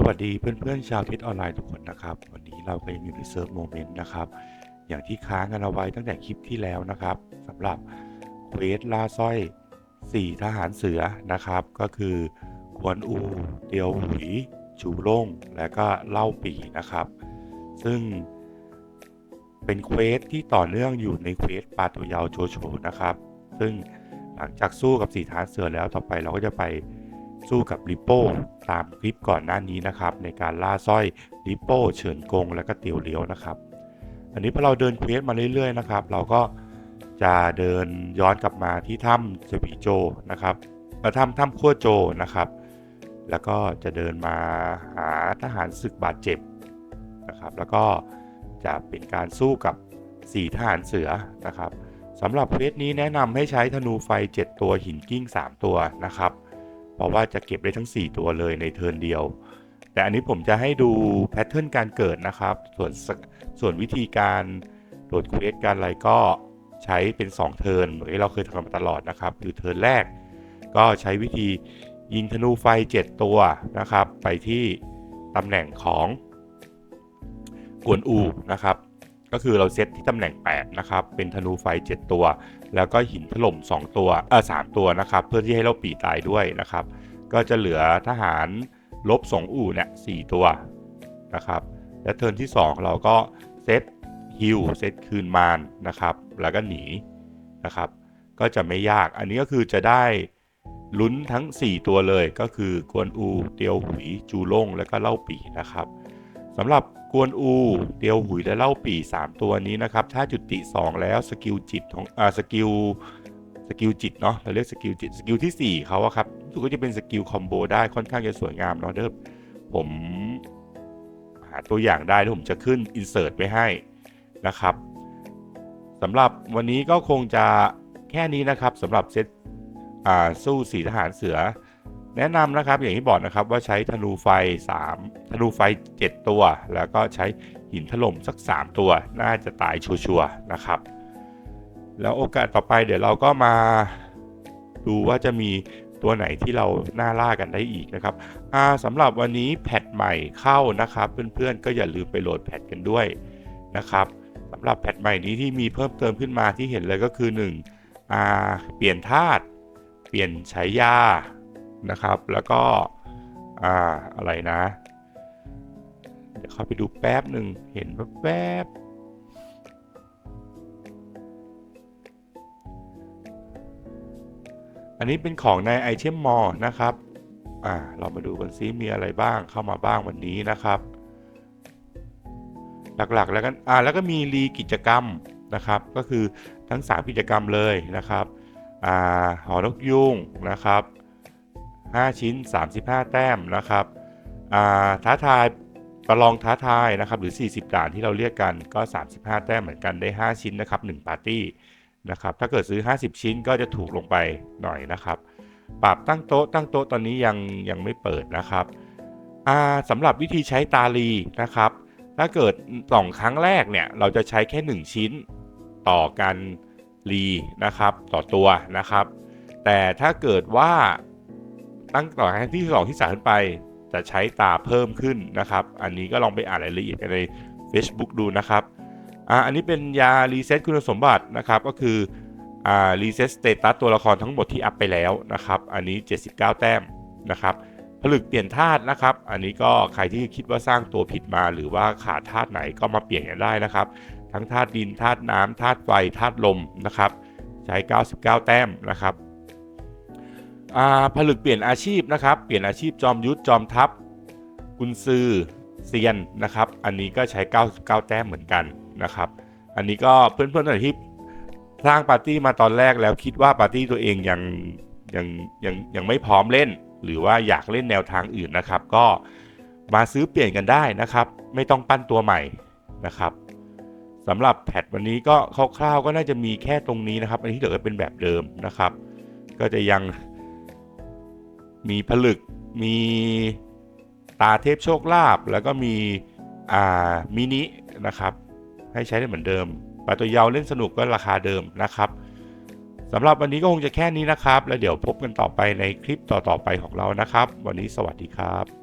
สวัสดีเพื่อนๆชาวทิศออนไลน์ทุกคนนะครับ วันนี้เราก็ยังอยู่ในเซิร์ฟโมเมนต์นะครับ อย่างที่ค้างกันเอาไว้ตั้งแต่คลิปที่แล้วนะครับสำหรับเควสล่าสร้อย 4 ทหารเสือนะครับ ก็คือกวนอูเตียวหุยจูล่งและก็เล่าปีนะครับ ซึ่งเป็นเควสที่ต่อเนื่องอยู่ในเควสปาตัวยาวโจโฉนะครับ ซึ่งหลังจากสู้กับสีทหารเสือแล้วต่อไปเราก็จะไป สู้กับริโป้ตามคลิปก่อนหน้านี้นะครับ ในการล่าสร้อยริโป้เฉินกงและก็เตียวเลี้ยวนะครับ อันนี้พอเราเดินเควสมาเรื่อยๆนะครับ เราก็จะเดินย้อนกลับมาที่ถ้ำเจปีโจนะครับเอ่อถ้ำถ้ำขั้วโจนะครับ แล้วก็จะเดินมาหาทหารศึกบาดเจ็บนะครับ แล้วก็จะเป็นการสู้กับ 4 ทหารเสือนะครับสำหรับเควสนี้แนะนำให้ใช้ธนูไฟ 7 ตัวหินกิ้ง 3 ตัวนะครับ เพราะว่าจะเก็บได้ทั้ง 4 ตัวเลยในเทิร์นเดียว แต่อันนี้ผมจะให้ดูแพทเทิร์นการเกิดนะครับ ส่วนส่วนวิธีการโดดเควสการอะไรก็ใช้เป็น 2 เทิร์นเหมือนที่เราเคยทำมาตลอดนะครับ คือเทิร์นแรก ก็ใช้วิธียิงธนูไฟ 7 ตัวนะครับ ไปที่ตำแหน่งของกวนอูนะครับ ก็คือเราเซตที่ตำแหน่ง 8 นะครับ เป็นธนูไฟ 7 ตัว แล้วก็หินถล่ม 2 ตัวเออสตัวนะครับ เพื่อที่ให้เราปีตายด้วยนะครับ ก็จะเหลือทหารลบ 2 อู่เนี่ยสตัวนะครับ และเทิร์นที่ 2 เราก็เซตฮิลเซตคืนมานนะครับ แล้วก็หนีนะครับ ก็จะไม่ยาก อันนี้ก็คือจะได้ลุ้นทั้ง 4 ตัวเลยก็คือกวนอู เตียวหุย จูล่ง และก็เล่าปีนะครับสำหรับ กวนอู เตียวหุยและเล่าปี3ตัวนี้นะครับ ถ้าจุติ 2 แล้วสกิลจิตของอ่าสกิลสกิลจิตเนาะเราเรียกสกิลจิตสกิลที่ 4เขาอะครับรู้กว่าจะเป็นสกิลคอมโบได้ค่อนข้างจะสวยงามเนาะเด้อผมหาตัวอย่างได้แล้วผมจะขึ้นอินเสิร์ตไว้ให้นะครับสำหรับวันนี้ก็คงจะแค่นี้นะครับสำหรับเซตอ่าสู้สีทหารเสือ แนะนำนะครับอย่างที่บอกนะครับว่าใช้ธนูไฟ 3 ธนูไฟ 7 ตัว แล้วก็ใช้หินถล่มสัก 3 ตัว น่าจะตายชัวร์ๆนะครับ แล้วโอกาสต่อไปเดี๋ยวเราก็มาดูว่าจะมีตัวไหนที่เราน่าล่ากันได้อีกนะครับสำหรับวันนี้แพทใหม่เข้านะครับ เพื่อนๆก็อย่าลืมไปโหลดแพทกันด้วยนะครับสำหรับแพทใหม่นี้ที่มีเพิ่มเติมขึ้นมาที่เห็นเลยก็คือ1อ่าเปลี่ยนธาตุเปลี่ยนฉายา นะครับ แล้วก็อ่าอะไรนะ เดี๋ยวเข้าไปดูแป๊บหนึ่งเห็นแป๊บอันนี้เป็นของในไอเทมมอลนะครับ อ่า เรามาดูกันซิมีอะไรบ้างเข้ามาบ้างวันนี้นะครับ หลักๆแล้วกัน อ่า แล้วก็มีรีกิจกรรมนะครับ ก็คือทั้ง 3 กิจกรรมเลยนะครับ อ่า หอนกยุงนะครับ 5 ชิ้น 35 แต้มนะครับท้าทายประลองท้าทายนะครับหรือ 40 ด่านที่เราเรียกกันก็ 35 แต้มเหมือนกันได้ 5 ชิ้นนะครับ1ปาร์ตี้นะครับถ้าเกิดซื้อ 50 ชิ้นก็จะถูกลงไปหน่อยนะครับปรับตั้งโต๊ะตั้งโต๊ะตอนนี้ยังยังไม่เปิดนะครับสำหรับวิธีใช้ตาลีนะครับถ้าเกิดสองครั้งแรกเนี่ยเราจะใช้แค่ 1 ชิ้นต่อกันรีนะครับต่อตัวนะครับ แต่ถ้าเกิดว่า ตั้งต่อครั้งที่2ที่3ขึ้นไป จะใช้ตาเพิ่มขึ้นนะครับ อันนี้ก็ลองไปอ่านรายละเอียดใน Facebook ดูนะครับอ่าอันนี้เป็นยารีเซ็ตคุณสมบัตินะครับก็คืออ่ารีเซ็ตสเตตัสตัวละครทั้งหมดที่อัพไปแล้วนะครับอันนี้ 79 แต้มนะครับผลึกเปลี่ยนธาตุนะครับ อันนี้ก็ใครที่คิดว่าสร้างตัวผิดมาหรือว่าขาดธาตุไหนก็มาเปลี่ยนกันได้นะครับ ทั้งธาตุดินธาตุน้ำธาตุไฟธาตุลมนะครับ ใช้ 99 แต้มนะครับ ผลึกเปลี่ยนอาชีพนะครับ เปลี่ยนอาชีพจอมยุทธจอมทัพกุนซือเซียนนะครับ อันนี้ก็ใช้ 99 แต้มเหมือนกันนะครับ อันนี้ก็เพื่อนๆท่านที่สร้างปาร์ตี้มาตอนแรกแล้วคิดว่าปาร์ตี้ตัวเองยังยังยังยังไม่พร้อมเล่น หรือว่าอยากเล่นแนวทางอื่นนะครับ ก็มาซื้อเปลี่ยนกันได้นะครับ ไม่ต้องปั้นตัวใหม่นะครับสำหรับแพทวันนี้ก็คร่าวๆก็น่าจะมีแค่ตรงนี้นะครับ อันที่เหลือเป็นแบบเดิมนะครับ ก็จะยัง มีผลึก มีตาเทพโชคลาภแล้วก็มีอ่ามินินะครับ ให้ใช้ได้เหมือนเดิมปลาตัวยาวเล่นสนุกก็ราคาเดิมนะครับสำหรับวันนี้ก็คงจะแค่นี้นะครับ แล้วเดี๋ยวพบกันต่อไปในคลิปต่อๆไปของเรานะครับ วันนี้สวัสดีครับ